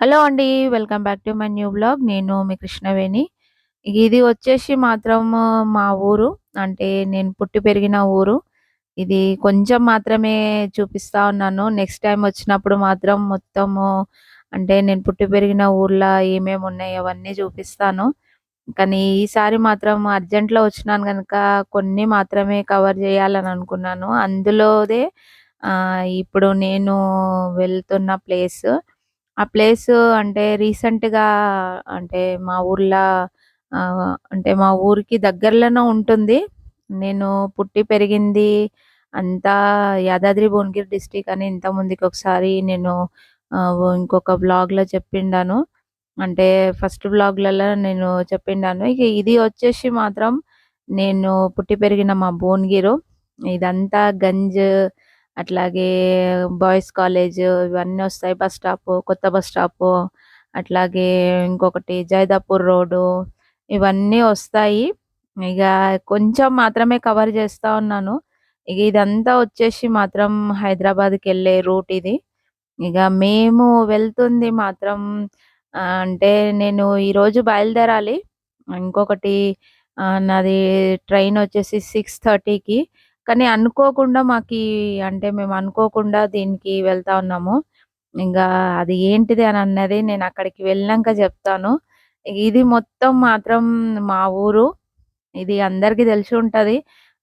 Hello అండి. Welcome back to my new blog నేను మీ కృష్ణవేణి. ఇది వచ్చేసి మాత్రం మా ఊరు. అంటే నేను పుట్టి పెరిగిన ఊరు. ఇది కొంచెం మాత్రమే చూపిస్తా ఉన్నాను. నెక్స్ట్ టైం వచ్చినప్పుడు మాత్రం మొత్తము అంటే నేను పుట్టి పెరిగిన ఊర్లో ఏమేమి ఉన్నాయి అవన్నీ చూపిస్తాను. కానీ ఈసారి మాత్రం అర్జెంట్‌లో వచ్చినాను కనుక కొన్ని మాత్రమే కవర్ చేయాలని అనుకున్నాను. అందులోదే ఇప్పుడు నేను వెళ్తున్న ప్లేస్. ఆ ప్లేస్ అంటే రీసెంట్‌గా అంటే మా ఊర్లో అంటే మా ఊరికి దగ్గరలోనే ఉంటుంది. నేను పుట్టి పెరిగింది అంతా యాదాద్రి భువనగిరి డిస్టిక్ అని ఇంతకుముందుకి ఒకసారి నేను ఇంకొక బ్లాగ్లో చెప్పిండాను. అంటే ఫస్ట్ వ్లాగ్‌లలో నేను చెప్పిండాను. ఇక ఇది వచ్చేసి మాత్రం నేను పుట్టి పెరిగిన మా భువనగిరు. ఇదంతా గంజ్ అట్లాగే బాయ్స్ కాలేజ్ ఇవన్నీ వస్తాయి. బస్ స్టాప్ కొత్త బస్ స్టాప్ అట్లాగే ఇంకొకటి జైదాపూర్ రోడ్డు ఇవన్నీ వస్తాయి. ఇక కొంచెం మాత్రమే కవర్ చేస్తూ ఉన్నాను. ఇక ఇదంతా వచ్చేసి మాత్రం హైదరాబాద్కి వెళ్ళే రూట్ ఇది. ఇక మేము వెళ్తుంది మాత్రం అంటే నేను ఈరోజు బయలుదేరాలి. ఇంకొకటి నాది ట్రైన్ వచ్చేసి 6:30కి కానీ అనుకోకుండా మాకి అంటే మేము అనుకోకుండా దీనికి వెళ్తా ఉన్నాము. ఇంగా అది ఏంటిది అని అన్నది నేను అక్కడికి వెళ్ళినంక చెప్తాను. ఇది మొత్తం మాత్రం మా ఊరు. ఇది అందరికీ తెలిసి ఉంటది.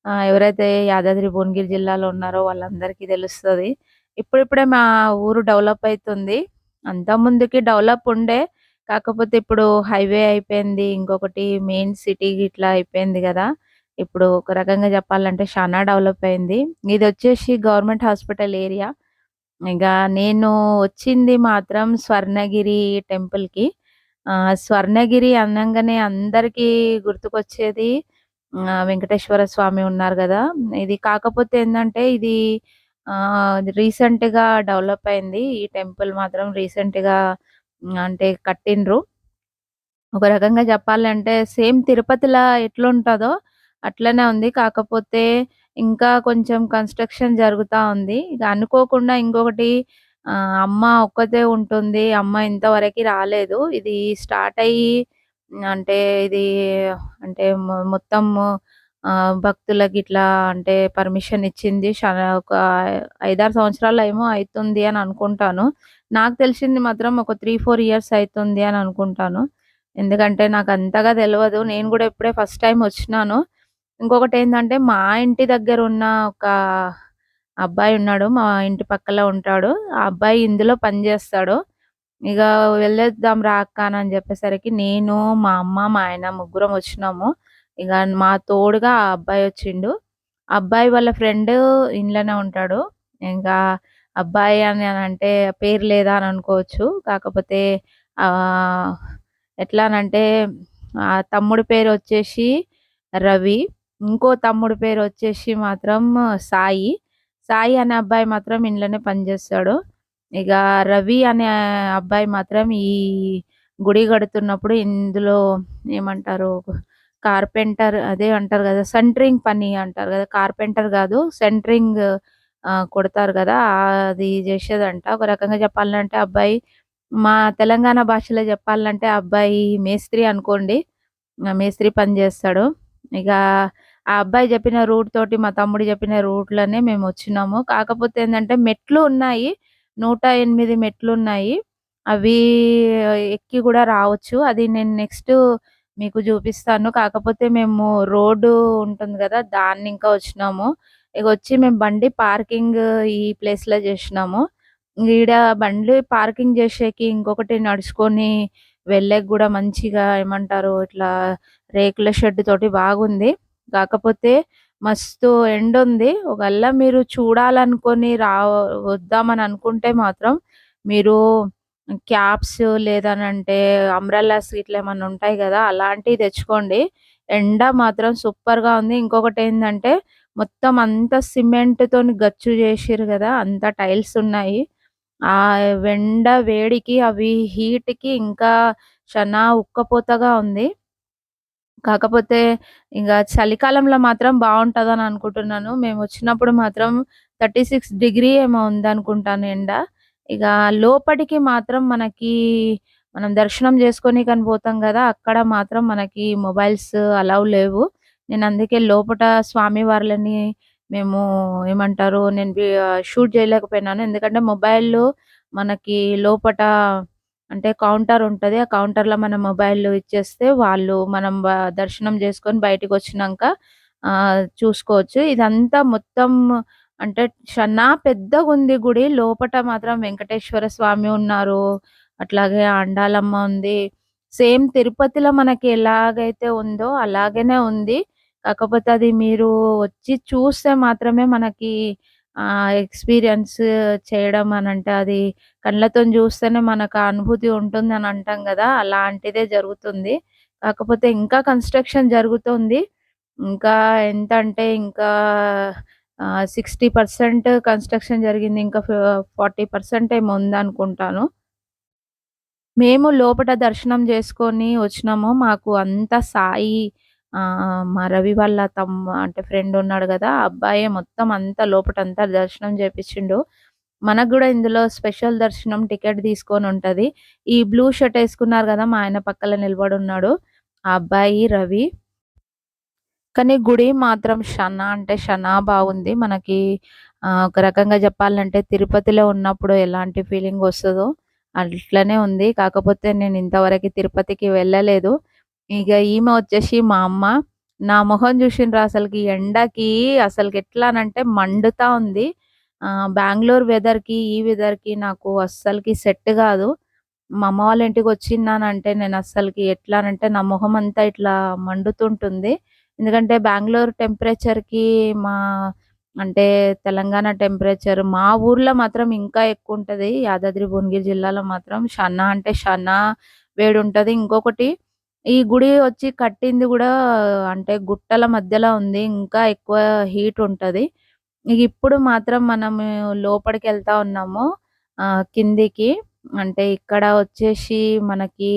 ఆహ్, ఎవరైతే యాదాద్రి భువనగిరి జిల్లాలో ఉన్నారో వాళ్ళందరికీ తెలుస్తది. ఇప్పుడిప్పుడే మా ఊరు డెవలప్ అయితుంది. అంతకుముందుకి డెవలప్ ఉండే. కాకపోతే ఇప్పుడు హైవే అయిపోయింది. ఇంకొకటి మెయిన్ సిటీ ఇట్లా అయిపోయింది గదా! ఇప్పుడు ఒక రకంగా చెప్పాలంటే చానా డెవలప్ అయింది. ఇది వచ్చేసి గవర్నమెంట్ హాస్పిటల్ ఏరియా. ఇక నేను వచ్చింది మాత్రం స్వర్ణగిరి టెంపుల్‌కి. స్వర్ణగిరి అనగానే అందరికీ గుర్తుకొచ్చేది వెంకటేశ్వర స్వామి ఉన్నారు కదా ఇది కాకపోతే ఏంటంటే ఇది రీసెంట్‌గా డెవలప్ అయింది. ఈ టెంపుల్ మాత్రం రీసెంట్‌గా అంటే కట్టిండ్రు. ఒక రకంగా చెప్పాలంటే సేమ్ తిరుపతిలా ఎట్లుంటదో అట్లనే ఉంది. కాకపోతే ఇంకా కొంచెం కన్‌స్ట్రక్షన్ జరుగుతా ఉంది. ఇక అనుకోకుండా ఇంకొకటి అమ్మ ఒక్కతే ఉంటుంది. అమ్మ ఇంతవరకు రాలేదు. ఇది స్టార్ట్ అయ్యి అంటే ఇది అంటే మొత్తం భక్తులకి ఇట్లా అంటే పర్మిషన్ ఇచ్చింది. ఒక 5, 6 సంవత్సరాలు ఏమో అవుతుంది అని అనుకుంటాను. నాకు తెలిసింది మాత్రం ఒక 3, 4 ఇయర్స్ అవుతుంది అని అనుకుంటాను. ఎందుకంటే నాకు అంతగా తెలియదు నేను కూడా ఇప్పుడే ఫస్ట్ టైం వచ్చినాను. ఇంకొకటి ఏంటంటే మా ఇంటి దగ్గర ఉన్న ఒక అబ్బాయి ఉన్నాడు. మా ఇంటి పక్కల ఉంటాడు. ఆ అబ్బాయి ఇందులో పని ఇక వెళ్ళేద్దాం వెళ్ళొద్దాం రా అక్క అని చెప్పేసరికి నేను, మా అమ్మ, మా ఆయన ముగ్గురం వచ్చినాము. ఇక మా తోడుగా ఆ అబ్బాయి వచ్చిండు. ఆ అబ్బాయి వాళ్ళ ఫ్రెండ్ ఇంట్లోనే ఉంటాడు. ఇంకా అబ్బాయి అని అంటే పేరు లేదా అని అనుకోవచ్చు. కాకపోతే ఎట్లానంటే ఆ తమ్ముడి పేరు వచ్చేసి రవి. ఇంకో తమ్ముడు పేరు వచ్చేసి మాత్రం సాయి. సాయి అనే అబ్బాయి మాత్రం ఇంట్లోనే పనిచేస్తాడు. ఇక రవి అనే అబ్బాయి మాత్రం ఈ గుడి కడుతున్నప్పుడు ఇందులో ఏమంటారు కార్పెంటర్ అదే అంటారు కదా సెంటరింగ్ పని అంటారు కదా కార్పెంటర్ కాదు సెంటరింగ్ కొడతారు కదా అది చేసేదంట ఒక రకంగా చెప్పాలంటే అబ్బాయి మా తెలంగాణ భాషలో చెప్పాలంటే అబ్బాయి మేస్త్రి అనుకోండి. మేస్త్రి పని చేస్తాడు ఇక ఆ అబ్బాయి చెప్పిన రూట్ తోటి మా తమ్ముడు చెప్పిన రూట్‌లోనే మేమొచ్చినాము. కాకపోతే ఏంటంటే మెట్లు ఉన్నాయి. నూట ఎనిమిది మెట్లు ఉన్నాయి అవి ఎక్కి కూడా రావచ్చు. అది నేను నెక్స్ట్ మీకు చూపిస్తాను కాకపోతే మేము రోడ్డు ఉంటుంది కదా దాన్ని ఇంకా వచ్చినాము. ఇక వచ్చి మేము బండి పార్కింగ్ ఈ ప్లేస్‌లో చేసినాము ఈడ బండ్లు పార్కింగ్ చేసేకి ఇంకొకటి నడుచుకొని వెళ్ళకి కూడా మంచిగా ఏమంటారు ఇట్లా రేకుల షెడ్ తోటి బాగుంది. కాకపోతే మస్తు ఎండుంది. ఒకవేళ మీరు చూడాలనుకొని రా వద్దామని అనుకుంటే మాత్రం మీరు క్యాప్స్ లేదనంటే అంబ్రెల్లాస్ ఇట్లా ఏమైనా ఉంటాయి కదా అలాంటివి తెచ్చుకోండి. ఎండ మాత్రం సూపర్‌గా ఉంది. ఇంకొకటి ఏంటంటే మొత్తం అంతా సిమెంట్తో గచ్చు చేసిరు కదా అంతా టైల్స్ ఉన్నాయి. ఆ ఎండ వేడికి అవి హీట్‌కి ఇంకా చనా ఉక్కపోతగా ఉంది. కాకపోతే ఇంకా చలికాలంలో మాత్రం బాగుంటుందని అనుకుంటున్నాను. మేము వచ్చినప్పుడు మాత్రం 36 డిగ్రీ ఏమో ఉందనుకుంటాను ఎండ. ఇక లోపటికి మాత్రం మనకి మనం దర్శనం చేసుకొని కానీ పోతాం కదా అక్కడ మాత్రం మనకి మొబైల్స్ అలౌ లేవు. నేను అందుకే లోపట స్వామి వార్లని మేము ఏమంటారు నేను షూట్ చేయలేకపోయినాను. ఎందుకంటే మొబైల్ మనకి లోపట అంటే కౌంటర్ ఉంటది. ఆ కౌంటర్‌లో మన మొబైల్ ఇచ్చేస్తే వాళ్ళు మనం వ దర్శనం చేసుకొని బయటికొచ్చినంక ఆహ్, చూసుకోవచ్చు. ఇదంతా మొత్తం అంటే షనా పెద్దగుంది గుడి. లోపట మాత్రం వెంకటేశ్వర స్వామి ఉన్నారు. అట్లాగే ఆండాలమ్మ ఉంది. సేమ్ తిరుపతిలో మనకి ఎలాగైతే ఉందో అలాగనే ఉంది. కాకపోతే అది మీరు వచ్చి చూస్తే మాత్రమే మనకి ఎక్స్‌పీరియన్స్ చేయడం అని అంటే అది కళ్ళతో చూస్తేనే మనకు ఆ అనుభూతి అని అంటాం కదా అలాంటిదే జరుగుతుంది. కాకపోతే ఇంకా కన్‌స్ట్రక్షన్ జరుగుతుంది. ఇంకా ఎంత అంటే ఇంకా సిక్స్టీ పర్సెంట్ కన్‌స్ట్రక్షన్ జరిగింది. ఇంకా ఫ 40% ఏమో ఉందనుకుంటాను. మేము లోపట దర్శనం చేసుకొని వచ్చినాము. మాకు అంత సాయి మా రవి వాళ్ళ తమ్ అంటే ఫ్రెండ్ ఉన్నాడు కదా ఆ అబ్బాయే మొత్తం అంతా లోపటంతా దర్శనం చేపించిండు మనకు కూడా ఇందులో స్పెషల్ దర్శనం టికెట్ తీసుకొని ఉంటుంది ఈ బ్లూ షర్ట్ వేసుకున్నారు కదా మా ఆయన పక్కలో నిలబడి ఉన్నాడు ఆ అబ్బాయి రవి. కానీ గుడి మాత్రం షనా అంటే షనా బాగుంది. మనకి ఒక రకంగా చెప్పాలంటే తిరుపతిలో ఉన్నప్పుడు ఎలాంటి ఫీలింగ్ వస్తుందో అట్లనే ఉంది. కాకపోతే నేను ఇంతవరకు తిరుపతికి వెళ్ళలేదు. ఇక ఈమె వచ్చేసి మా అమ్మ. నా మొహం చూసిండ్రు అసలుకి ఎండకి అసలకెట్లానంటే మండుతా ఉంది. ఆహ్, వెదర్‌కి, ఈ వెదర్‌కి నాకు అస్సలకి సెట్ కాదు మా అమ్మ వాళ్ళ ఇంటికి వచ్చిందానంటే నేను అస్సలకి ఎట్లానంటే నా మొహమంతా ఇట్లా మండుతుంటుంది. ఎందుకంటే బెంగళూరు టెంపరేచర్‌కి మా అంటే తెలంగాణ టెంపరేచర్ మా ఊర్లో మాత్రం ఇంకా ఎక్కువ ఉంటుంది యాదాద్రి భువనగిరి జిల్లాలో మాత్రం షన్నా అంటే షనా వేడుంటది. ఇంకొకటి ఈ గుడి వచ్చి కట్టింది కూడా అంటే గుట్టల మధ్యలో ఉంది. ఇంకా ఎక్కువ హీట్ ఉంటది. ఇప్పుడు మాత్రం మనం లోపలికి వెళ్తా ఉన్నాము. ఆ కిందికి. అంటే ఇక్కడ వచ్చేసి మనకి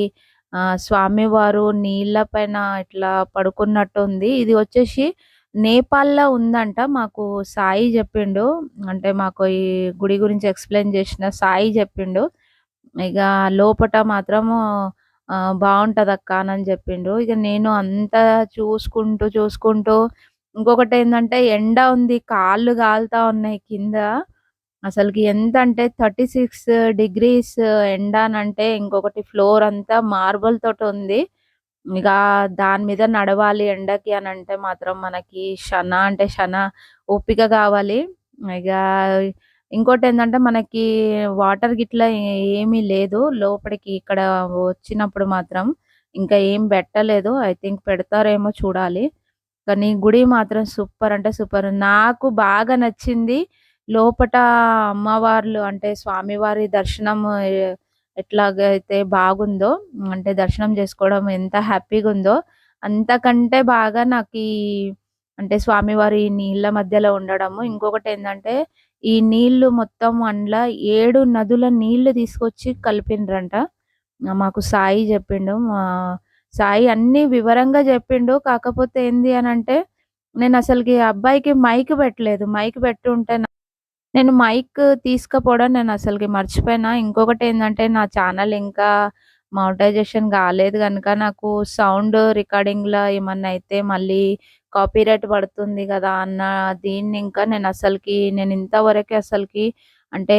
ఆహ్, స్వామివారు నీళ్ళ పైన ఇట్లా పడుకున్నట్టు ఉంది ఇది వచ్చేసి నేపాల్‌లో ఉందంట. మాకు సాయి చెప్పిండు అంటే మాకు ఈ గుడి గురించి ఎక్స్‌ప్లెయిన్ చేసిన సాయి చెప్పిండు ఇక లోపట మాత్రము బాగుంటది అక్క అని చెప్పిండు ఇక నేను అంతా చూసుకుంటూ, చూసుకుంటూ ఇంకొకటేందంటే ఎండ ఉంది. కాళ్ళు కాలుతా ఉన్నాయి కింద. అసలకి ఎంతంటే 36 డిగ్రీస్ ఎండనంటే ఇంకొకటి ఫ్లోర్ అంతా మార్బుల్ తోటుంది. ఇక దాని మీద నడవాలి ఎండకి అనంటే మాత్రం మనకి శన అంటే షనా ఓపిక గావాలి. ఇంకోటి ఏంటంటే మనకి వాటర్ గిట్లా ఏమీ లేదు. లోపలికి ఇక్కడ వచ్చినప్పుడు మాత్రం. ఇంకా ఏం పెట్టలేదు ఐ థింక్ పెడతారేమో చూడాలి. కానీ గుడి మాత్రం సూపర్ అంటే సూపర్. నాకు బాగా నచ్చింది లోపట అమ్మవార్లు అంటే స్వామివారి దర్శనం ఎట్లాగైతే బాగుందో అంటే దర్శనం చేసుకోవడం ఎంత హ్యాపీగా ఉందో అంతకంటే బాగా నాకు అంటే స్వామివారి నీళ్ళ మధ్యలో ఉండడము. ఇంకొకటి ఏంటంటే ఈ నీళ్ళు మొత్తం అండ్ల ఏడు నదుల నీళ్ళు తీసుకొచ్చి కలిపిండ్రంట. మాకు సాయి చెప్పిండు మా సాయి అన్ని వివరంగా చెప్పిండు కాకపోతే ఏంది అంటే నేను అసలుకి అబ్బాయికి మైక్ పెట్టలేదు. మైక్ పెట్టుంటే ఉంటే నేను మైక్ తీసుకపోవడం నేను అసలుకి మర్చిపోయినా. ఇంకొకటి ఏంటంటే నా ఛానల్ ఇంకా మానిటైజేషన్ కాలేదు కనుక నాకు సౌండ్ రికార్డింగ్‌లో ఏమన్నా అయితే మళ్ళీ కాపీరైట్ పడుతుంది కదా అన్న దీన్ని ఇంకా నేను అసలుకి నేను ఇంతవరకే అసలుకి అంటే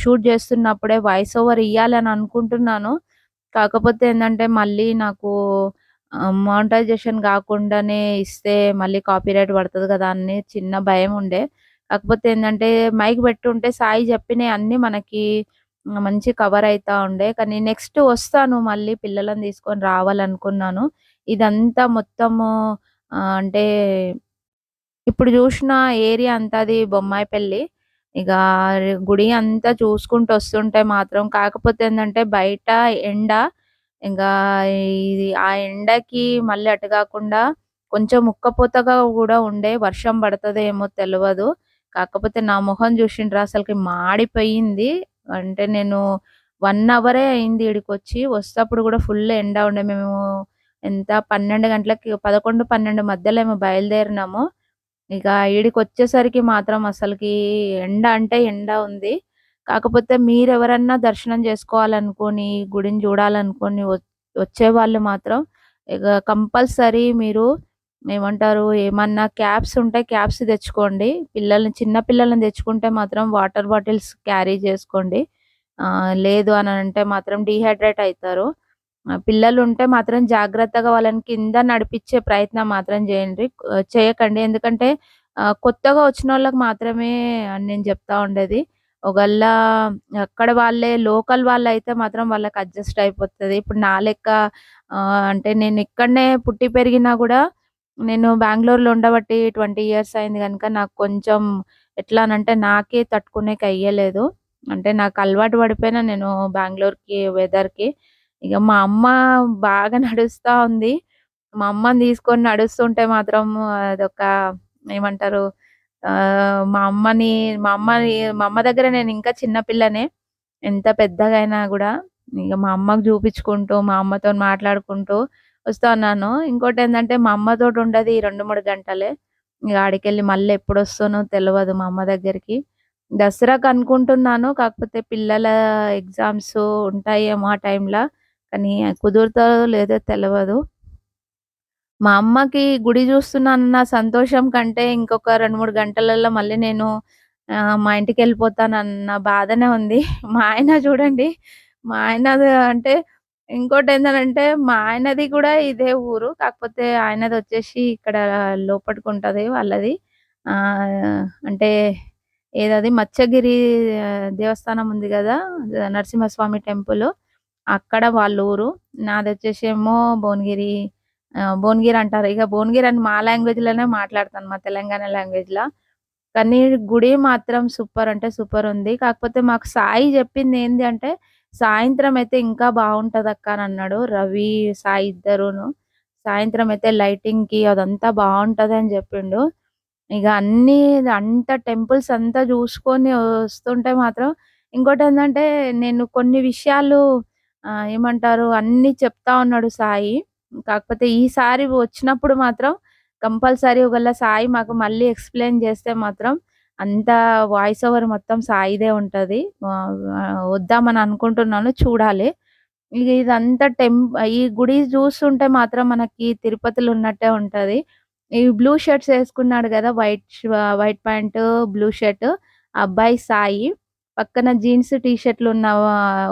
షూట్ చేస్తున్నప్పుడే వాయిస్ ఓవర్ ఇవ్వాలని అనుకుంటున్నాను. కాకపోతే ఏంటంటే మళ్ళీ నాకు మానిటైజేషన్ కాకుండానే ఇస్తే మళ్ళీ కాపీరైట్ పడుతుంది కదా అని చిన్న భయం ఉండే కాకపోతే ఏంటంటే మైక్ పెట్టుంటే సాయి చెప్పినవి అన్నీ మనకి మంచి కవర్ అవుతా ఉండే. కానీ నెక్స్ట్ వస్తాను మళ్ళీ పిల్లలను తీసుకొని రావాలనుకున్నాను. ఇదంతా మొత్తము అంటే ఇప్పుడు చూసిన ఏరియా అంతా అది బొమ్మాయిపల్లి. ఇక గుడి అంతా చూసుకుంటూ వస్తుంటే మాత్రం కాకపోతే ఏంటంటే బయట ఎండ. ఇంకా ఇది ఆ ఎండకి మళ్ళీ అటు కాకుండా కొంచెం ఉక్కపోతగా కూడా ఉండే. వర్షం పడతదేమో తెలియదు కాకపోతే నా మొహం జూషిండ్రా అసలుకి మాడిపోయింది. అంటే నేను వన్ అవరే అయింది ఈడికొచ్చి. వస్తప్పుడు కూడా ఫుల్ ఎండ ఉండే. మేము ఎంత 12 గంటలకి 11, 12 మధ్యలో ఏమో బయలుదేరినాము. ఇక ఈడికి వచ్చేసరికి మాత్రం అసలుకి ఎండ అంటే ఎండ ఉంది. కాకపోతే మీరు ఎవరన్నా దర్శనం చేసుకోవాలనుకొని గుడిని చూడాలనుకొని వచ్చే వాళ్ళు మాత్రం ఇక కంపల్సరీ మీరు ఏమంటారు ఏమన్నా క్యాప్స్ ఉంటే క్యాప్స్ తెచ్చుకోండి. పిల్లల్ని చిన్న పిల్లల్ని తెచ్చుకుంటే మాత్రం వాటర్ బాటిల్స్ క్యారీ చేసుకోండి. లేదు అని అంటే మాత్రం డీహైడ్రేట్ అవుతారు పిల్లలు ఉంటే మాత్రం జాగ్రత్తగా వాళ్ళని కింద నడిపించే ప్రయత్నం మాత్రం చేయండి చేయకండి. ఎందుకంటే కొత్తగా వచ్చిన వాళ్ళకి మాత్రమే నేను చెప్తా ఉండేది. ఒకళ్ళ అక్కడ వాళ్ళే లోకల్ వాళ్ళైతే మాత్రం వాళ్ళకి అడ్జస్ట్ అయిపోతుంది ఇప్పుడు నా లెక్క అంటే నేను ఇక్కడనే పుట్టి పెరిగినా కూడా నేను బెంగళూరులో ఉండబట్టి 20 ఇయర్స్ అయింది కనుక నాకు కొంచెం ఎట్లా అంటే నాకే తట్టుకునేకి అయ్యలేదు. అంటే నాకు అలవాటు పడిపోయినా నేను బెంగళూరుకి వెదర్‌కి. ఇక మా అమ్మ బాగా నడుస్తూ ఉంది. మా అమ్మని తీసుకొని నడుస్తుంటే మాత్రం అదొక ఏమంటారు మా అమ్మని మా అమ్మని మా అమ్మ దగ్గర నేను ఇంకా చిన్న పిల్లనే. ఎంత పెద్దగా అయినా కూడా ఇక మా అమ్మకి చూపించుకుంటూ, మా అమ్మతో మాట్లాడుకుంటూ వస్తా ఉన్నాను. ఇంకోటి ఏంటంటే మా అమ్మతో ఉండదు ఈ రెండు మూడు గంటలే. ఇగ ఆడికెళ్ళి మళ్ళీ ఎప్పుడు వస్తానో తెలియదు మా అమ్మ దగ్గరికి. దసరాకు అనుకుంటున్నాను. కాకపోతే పిల్లల ఎగ్జామ్స్ ఉంటాయేమో ఆ టైంలో కానీ కుదురుతారో లేదో తెలవదు. మా అమ్మకి గుడి చూస్తున్నానన్న సంతోషం కంటే ఇంకొక 2, 3 గంటలలో మళ్ళీ నేను మా ఇంటికి వెళ్ళిపోతానన్న బాధనే ఉంది. మా ఆయన చూడండి మా ఆయన అంటే ఇంకోటి ఏంటంటే మా ఆయనది కూడా ఇదే ఊరు. కాకపోతే ఆయనది వచ్చేసి ఇక్కడ లోపట్టుకుంటుంది వాళ్ళది. అంటే ఏదది మత్స్యగిరి దేవస్థానం ఉంది కదా నరసింహస్వామి టెంపుల్ అక్కడ వాళ్ళ ఊరు. నాదొచ్చేసేమో భువనగిరి భువనగిరి అంటారు. ఇక భువనగిరి అని మా లాంగ్వేజ్‌లోనే మాట్లాడతాను. మా తెలంగాణ లాంగ్వేజ్‌ల. కానీ గుడి మాత్రం సూపర్ అంటే సూపర్ ఉంది. కాకపోతే మాకు సాయి చెప్పింది ఏంది అంటే, సాయంత్రం అయితే ఇంకా బావుంటదక్క అని అన్నాడు. రవి, సాయి ఇద్దరును. సాయంత్రం అయితే లైటింగ్‌కి అదంతా బావుంటదని చెప్పిండు. ఇక అన్ని అంత టెంపుల్స్ అంతా చూసుకొని వస్తుంటే మాత్రం ఇంకోటి ఏంటంటే నేను కొన్ని విషయాలు ఏమంటారు అన్నీ చెప్తా ఉన్నాడు సాయి. కాకపోతే ఈసారి వచ్చినప్పుడు మాత్రం కంపల్సరీ ఒకవేళ సాయి మాకు మళ్ళీ ఎక్స్‌ప్లెయిన్ చేస్తే మాత్రం అంత వాయిస్ ఓవర్ మొత్తం సాయిదే ఉంటది. వద్దామని అనుకుంటున్నాను. చూడాలి. ఇక ఇదంతా టెం ఈ గుడి చూస్తుంటే మాత్రం మనకి తిరుపతిలో ఉన్నట్టే ఉంటది. ఈ బ్లూ షర్ట్స్ వేసుకున్నాడు కదా white white pant, blue shirt అబ్బాయి సాయి. పక్కన జీన్స్, టీ షర్ట్‌లు ఉన్న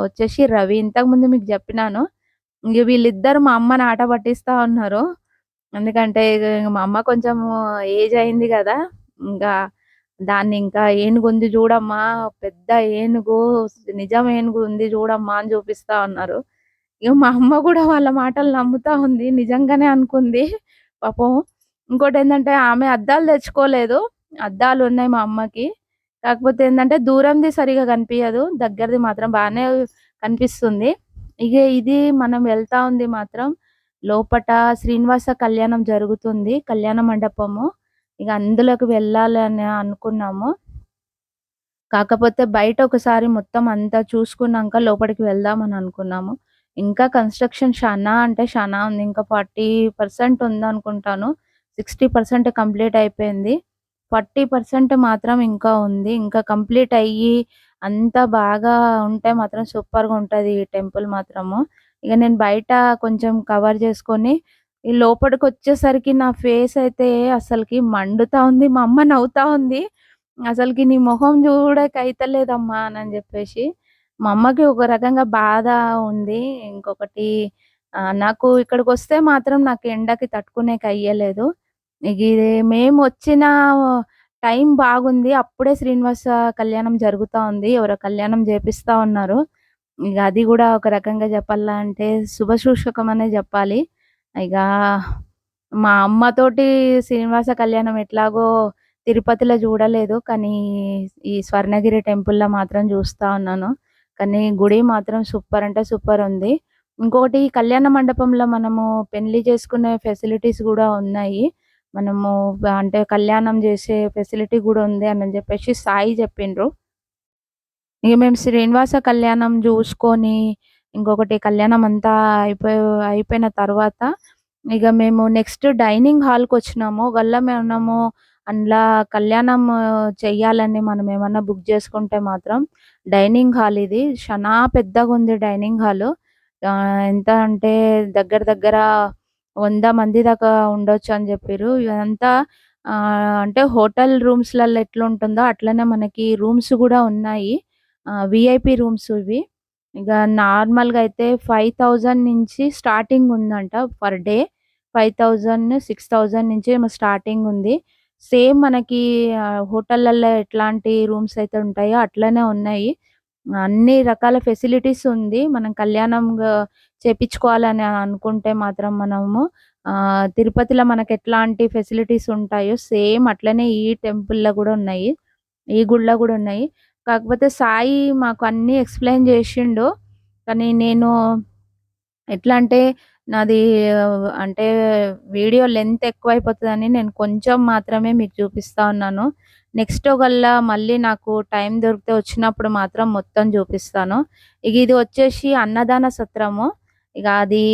వచ్చేసి రవి. ఇంతకుముందు మీకు చెప్పినాను ఇంక వీళ్ళిద్దరు మా అమ్మని ఆట పట్టిస్తా ఉన్నారు. ఎందుకంటే మా అమ్మ కొంచెం ఏజ్ అయింది కదా ఇంకా దాన్ని ఇంకా ఏనుగు ఉంది చూడమ్మా పెద్ద ఏనుగు, నిజం ఏనుగు ఉంది చూడమ్మా అని చూపిస్తా ఉన్నారు. ఇగ మా అమ్మ కూడా వాళ్ళ మాటలు నమ్ముతా ఉంది. నిజంగానే అనుకుంది పాపం. ఇంకోటి ఏంటంటే ఆమె అద్దాలు తెచ్చుకోలేదు. అద్దాలు ఉన్నాయి మా అమ్మకి. కాకపోతే ఏంటంటే దూరంది సరిగా కనిపియదు. దగ్గరది మాత్రం బానే కనిపిస్తుంది. ఇగ ఇది మనం వెళ్తా ఉంది మాత్రం లోపట శ్రీనివాస కళ్యాణం జరుగుతుంది. కళ్యాణ మండపము. ఇగ అందులోకి వెళ్ళాలని అనుకున్నాము. కాకపోతే బయట ఒకసారి మొత్తం అంతా చూసుకున్నాక లోపలికి వెళ్దామని అనుకున్నాము. ఇంకా కన్‌స్ట్రక్షన్ శానా అంటే శానా ఉంది. ఇంకా ఫార్టీ పర్సెంట్ ఉంది అనుకుంటాను సిక్స్టీ పర్సెంట్ కంప్లీట్ అయిపోయింది. 40% మాత్రం ఇంకా ఉంది. ఇంకా కంప్లీట్ అయ్యి అంతా బాగా ఉంటే మాత్రం సూపర్‌గా ఉంటది ఈ టెంపుల్ మాత్రము. ఇక నేను బయట కొంచెం కవర్ చేసుకొని ఈ లోపలికి వచ్చేసరికి నా ఫేస్ అయితే అసలుకి మండుతా ఉంది. మా అమ్మ నవ్వుతా ఉంది. అసలుకి నీ మొహం చూడక అయితలేదమ్మా" అని చెప్పేసి మా అమ్మకి ఒక రకంగా బాధ ఉంది. ఇంకొకటి నాకు ఇక్కడికి వస్తే మాత్రం నాకు ఎండకి తట్టుకునేకి అయ్యలేదు. ఇది ఇది మేమొచ్చిన టైం బాగుంది. అప్పుడే శ్రీనివాస కళ్యాణం జరుగుతా ఉంది. ఎవరో కళ్యాణం చేపిస్తూ ఉన్నారు. ఇక అది కూడా ఒక రకంగా చెప్పాలంటే శుభసూషకం అనే చెప్పాలి ఇక మా అమ్మతోటి శ్రీనివాస కళ్యాణం ఎట్లాగో తిరుపతిలో చూడలేదు. కానీ ఈ స్వర్ణగిరి టెంపుల్‌లో మాత్రం చూస్తా ఉన్నాను. కానీ గుడి మాత్రం సూపర్ అంటే సూపర్ ఉంది. ఇంకొకటి కళ్యాణ మండపంలో మనము పెళ్ళి చేసుకునే ఫెసిలిటీస్ కూడా ఉన్నాయి. మనము అంటే కళ్యాణం చేసే ఫెసిలిటీ కూడా ఉంది అని చెప్పేసి సాయి చెప్పిండ్రు. ఇగ మేము శ్రీనివాస కళ్యాణం చూసుకొని ఇంకొకటి కళ్యాణం అంతా అయిపోయి అయిపోయిన తర్వాత, ఇక మేము నెక్స్ట్ డైనింగ్ హాల్‌కొచ్చినాము. ఒకవేళ మనము అందులో కళ్యాణం చెయ్యాలని మనం ఏమన్నా బుక్ చేసుకుంటే మాత్రం డైనింగ్ హాల్ ఇది షనా పెద్దగుంది డైనింగ్ హాల్ ఎంత అంటే దగ్గర దగ్గర వంద మంది దాకా ఉండొచ్చు అని చెప్పిర్రు. ఇదంతా అంటే హోటల్ రూమ్స్లలో ఎట్లుంటుందో అట్లనే మనకి రూమ్స్ కూడా ఉన్నాయి. విఐపి రూమ్స్ ఇవి. ఇక నార్మల్గా అయితే ఫైవ్ థౌజండ్ నుంచి స్టార్టింగ్ ఉందంట per day. Five thousand six thousand నుంచి స్టార్టింగ్ ఉంది. సేమ్ మనకి హోటళ్ళల్లో ఎట్లాంటి రూమ్స్ అయితే ఉంటాయో అట్లనే ఉన్నాయి. అన్ని రకాల ఫెసిలిటీస్ ఉంది. మనం కళ్యాణం చేపించుకోవాలని అనుకుంటే మాత్రం మనము తిరుపతిలో మనకి ఎట్లాంటి ఫెసిలిటీస్ ఉంటాయో సేమ్ అట్లనే ఈ టెంపుల్లో కూడా ఉన్నాయి. ఈ గుడిలో కూడా ఉన్నాయి. కాకపోతే సాయి మాకు అన్ని ఎక్స్ప్లెయిన్ చేసిండు. కానీ నేను ఎట్లా అంటే నాది అంటే వీడియో లెంత్ ఎక్కువైపోతుందని నేను కొంచెం మాత్రమే మీకు చూపిస్తా ఉన్నాను. నెక్స్ట్ ఒకళ్ళ మళ్ళీ నాకు టైం దొరికితే వచ్చినప్పుడు మాత్రం మొత్తం చూపిస్తాను. ఇక ఇది వచ్చేసి అన్నదాన సత్రము. ఇక అది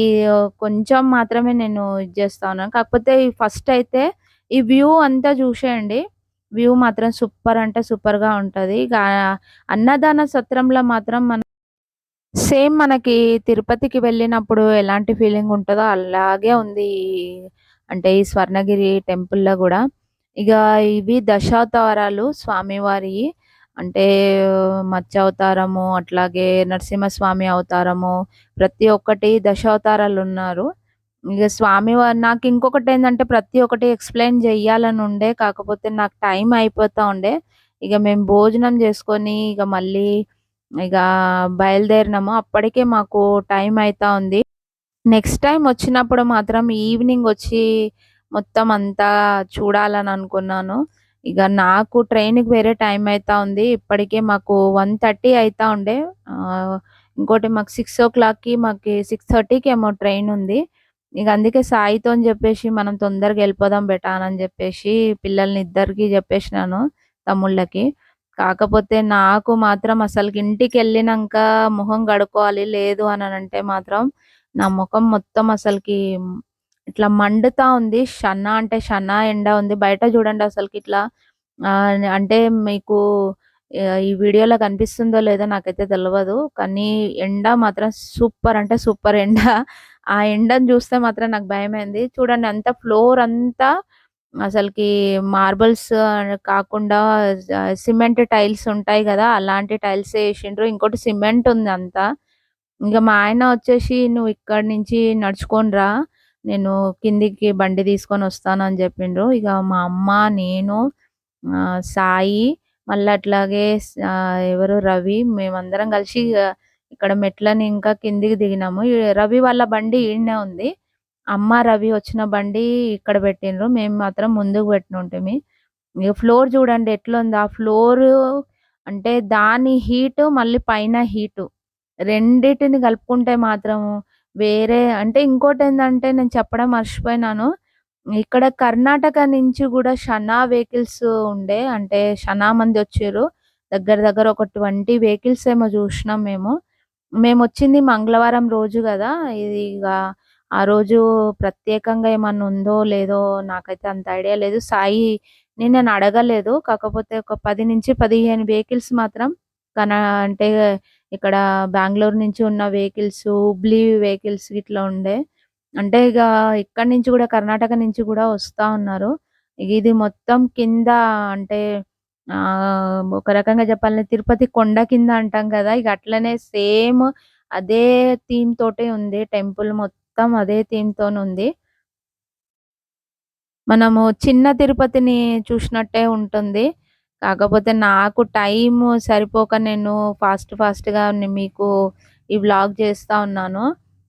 కొంచెం మాత్రమే నేను ఇది చేస్తా ఉన్నాను. కాకపోతే ఫస్ట్ అయితే ఈ వ్యూ అంతా చూసేయండి. వ్యూ మాత్రం సూపర్ అంటే సూపర్గా ఉంటుంది. ఇక అన్నదాన సత్రంలో మాత్రం మన సేమ్ మనకి తిరుపతికి వెళ్ళినప్పుడు ఎలాంటి ఫీలింగ్ ఉంటుందో అలాగే ఉంది అంటే ఈ స్వర్ణగిరి టెంపుల్లో కూడా. ఇక ఇవి దశావతారాలు స్వామివారి. అంటే మత్స్య అవతారము అట్లాగే నరసింహస్వామి అవతారము ప్రతి ఒక్కటి దశావతారాలు ఉన్నారు. ఇక స్వామివారు నాకు ఇంకొకటి ఏంటంటే ప్రతి ఒక్కటి ఎక్స్ప్లెయిన్ చెయ్యాలని ఉండే కాకపోతే నాకు టైం అయిపోతా ఉండే. ఇక మేము భోజనం చేసుకొని ఇక మళ్ళీ ఇక బయలుదేరినాము. అప్పటికే మాకు టైం అవుతా ఉంది. నెక్స్ట్ టైం వచ్చినప్పుడు మాత్రం ఈవినింగ్ వచ్చి మొత్తం అంతా చూడాలని అనుకున్నాను ఇక నాకు ట్రైన్కి వేరే టైం అవుతా ఉంది. ఇప్పటికే మాకు వన్ థర్టీ అవుతా ఉండే. ఇంకోటి మాకు సిక్స్ ఓ క్లాక్కి మాకు సిక్స్ థర్టీకి ఏమో ట్రైన్ ఉంది. ఇక అందుకే సాయితో అని చెప్పేసి మనం తొందరగా వెళ్ళిపోదాం బెటాన్ అని చెప్పేసి పిల్లల్ని ఇద్దరికి చెప్పేసినాను తమ్ముళ్ళకి. కాకపోతే నాకు మాత్రం అసలుకి ఇంటికి వెళ్ళినాక మొహం కడుక్కోవాలి లేదు అని అంటే మాత్రం నా ముఖం మొత్తం అసలుకి ఇట్లా మండుతా ఉంది. షన్న అంటే షన్న ఎండ ఉంది. బయట చూడండి అసలుకి ఇట్లా. అంటే మీకు ఈ వీడియోలో కనిపిస్తుందో లేదో నాకైతే తెలియదు కానీ ఎండ మాత్రం సూపర్ అంటే సూపర్ ఎండ. ఆ ఎండను చూస్తే మాత్రం నాకు భయమైంది. చూడండి అంత ఫ్లోర్ అంతా అసలుకి మార్బల్స్ కాకుండా సిమెంట్ టైల్స్ ఉంటాయి కదా అలాంటి టైల్స్ వేసిండ్రు. ఇంకోటి సిమెంట్ ఉంది అంతా. ఇంకా మా ఆయన వచ్చేసి నువ్వు ఇక్కడ నుంచి నడుచుకొని రా. నేను కిందికి బండి తీసుకొని వస్తాను అని చెప్పిండ్రు. ఇక మా అమ్మ నేను సాయి మళ్ళీ అట్లాగే ఎవరు రవి మేమందరం కలిసి ఇక్కడ మెట్లని ఇంకా కిందికి దిగినాము. రవి వాళ్ళ బండి ఈడనే ఉంది. అమ్మ రవి వచ్చిన బండి ఇక్కడ పెట్టిండ్రు. మేము మాత్రం ముందుకు పెట్టిన ఇక ఫ్లోర్ చూడండి ఎట్లుంది. ఆ ఫ్లోర్ అంటే దాని హీటు మళ్ళీ పైన హీటు. రెండిటిని కలుపుకుంటే మాత్రం వేరే అంటే ఇంకోటి ఏంటంటే నేను చెప్పడం మర్చిపోయినాను. ఇక్కడ కర్ణాటక నుంచి కూడా షనా వెహికల్స్ ఉండే అంటే షనా మంది వచ్చారు. దగ్గర దగ్గర ఒక ట్వంటీ వెహికల్స్ ఏమో చూసినాం మేము. మేము వచ్చింది మంగళవారం రోజు కదా. ఇది ఇక ఆ రోజు ప్రత్యేకంగా ఏమన్నా ఉందో లేదో నాకైతే అంత ఐడియా లేదు. సాయి నేను అడగలేదు కాకపోతే ఒక పది నుంచి పదిహేను వెహికల్స్ మాత్రం కన అంటే ఇక్కడ బెంగళూరు నుంచి ఉన్న వెహికల్స్ హుబ్లీ వెహికల్స్ ఇట్లా ఉండే. అంటే ఇక ఇక్కడ నుంచి కూడా కర్ణాటక నుంచి కూడా వస్తా ఉన్నారు. ఇది మొత్తం కింద అంటే ఆ ఒక రకంగా చెప్పాలంటే తిరుపతి కొండ కింద అంటాం కదా. ఇక అట్లనే సేమ్ అదే థీమ్ తోటే ఉంది. టెంపుల్ మొత్తం అదే థీమ్ ఉంది. మనము చిన్న తిరుపతిని చూసినట్టే ఉంటుంది. కాకపోతే నాకు టైం సరిపోక నేను ఫాస్ట్ ఫాస్ట్గా మీకు ఈ వ్లాగ్ చేస్తా ఉన్నాను.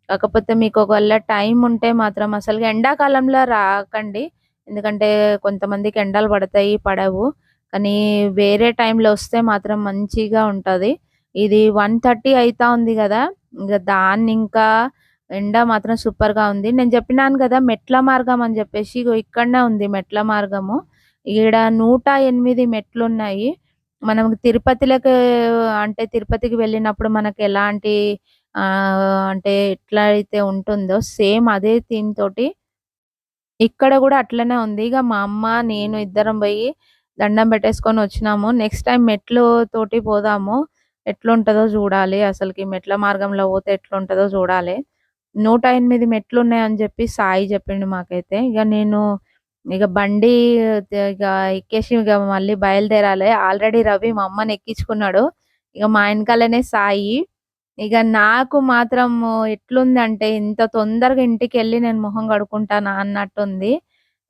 కాకపోతే మీకు ఒకవేళ టైం ఉంటే మాత్రం అసలు ఎండాకాలంలో రాకండి. ఎందుకంటే కొంతమందికి ఎండలు పడతాయి పడవు. కానీ వేరే టైంలో వస్తే మాత్రం మంచిగా ఉంటుంది. ఇది వన్ థర్టీ అవుతా ఉంది కదా. ఇంకా దాన్ని ఇంకా ఎండ మాత్రం సూపర్గా ఉంది. నేను చెప్పినాను కదా మెట్ల మార్గం అని చెప్పేసి ఇక్కడనే ఉంది మెట్ల మార్గము. ఈడ నూట ఎనిమిది మెట్లు ఉన్నాయి మనం తిరుపతిలోకి అంటే తిరుపతికి వెళ్ళినప్పుడు మనకి ఎలాంటి అంటే ఎట్లా అయితే ఉంటుందో సేమ్ అదే థీమ్ తోటి ఇక్కడ కూడా అట్లనే ఉంది. ఇక మా అమ్మ, నేను ఇద్దరం పోయి దండం పెట్టేసుకొని వచ్చినాము. నెక్స్ట్ టైం మెట్లు తోటి పోదాము. ఎట్లుంటదో చూడాలి అసలుకి మెట్ల మార్గంలో పోతే ఎట్లుంటుందో చూడాలి నూట ఎనిమిది మెట్లు ఉన్నాయని చెప్పి సాయి చెప్పిండు మాకైతే. ఇక నేను ఇక బండి ఇక ఎక్కేసి ఇక మళ్ళీ బయలుదేరాలి. ఆల్రెడీ రవి మా అమ్మని ఎక్కించుకున్నాడు. ఇక మా వెనకాలనే సాయి. ఇక నాకు మాత్రం ఎట్లుందంటే ఇంత తొందరగా ఇంటికి వెళ్ళి నేను మొహం కడుక్కుంటానా అన్నట్టుంది.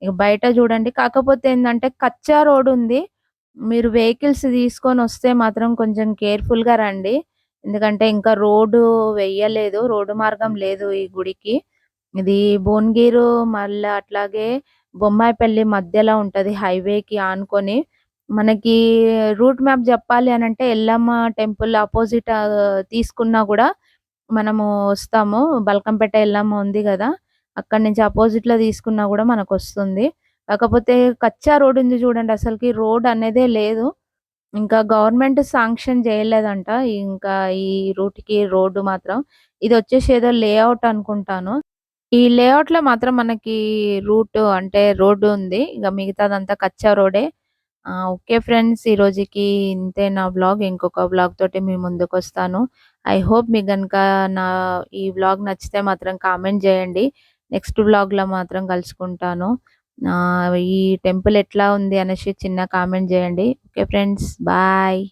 ఇక బయట చూడండి కాకపోతే ఏంటంటే కచ్చా రోడుంది. మీరు వెహికల్స్ తీసుకొని వస్తే మాత్రం కొంచెం కేర్‌ఫుల్‌గా రండి. ఎందుకంటే ఇంకా రోడ్డు వెయ్యలేదు. రోడ్డు మార్గం లేదు ఈ గుడికి. ఇది భువనగిరు మళ్ళీ అట్లాగే బొమ్మాయిపల్లి మధ్యలో ఉంటది హైవేకి ఆనుకొని. మనకి రూట్ మ్యాప్ చెప్పాలి అని అంటే ఎల్లమ్మ టెంపుల్ అపోజిట్ తీసుకున్నా కూడా మనము వస్తాము. బల్కంపేట ఎల్లమ్మ ఉంది కదా అక్కడి నుంచి ఆపోజిట్లో తీసుకున్నా కూడా మనకు వస్తుంది కాకపోతే కచ్చా రోడ్ ఉంది చూడండి అసలుకి రోడ్ అనేదే లేదు. ఇంకా గవర్నమెంట్ శాంక్షన్ చేయలేదంట ఇంకా ఈ రూట్‌కి రోడ్డు మాత్రం. ఇది వచ్చేసి ఏదో లేఅవుట్ అనుకుంటాను. ఈ లేఔట్‌లో మాత్రం మనకి రూట్ అంటే రోడ్డు ఉంది. ఇక మిగతాదంతా కచ్చా రోడే. ఓకే ఫ్రెండ్స్ ఈ రోజుకి ఇంతే నా వ్లాగ్. ఇంకొక వ్లాగ్ తోటి మీ ముందుకొస్తాను. ఐ హోప్ మీకు గనుక నా ఈ వ్లాగ్ నచ్చితే మాత్రం కామెంట్ చేయండి నెక్స్ట్ బ్లాగ్లో మాత్రం కలుసుకుంటాను. ఈ టెంపుల్ ఎట్లా ఉంది అనేసి చిన్న కామెంట్ చేయండి ఓకే ఫ్రెండ్స్ బాయ్.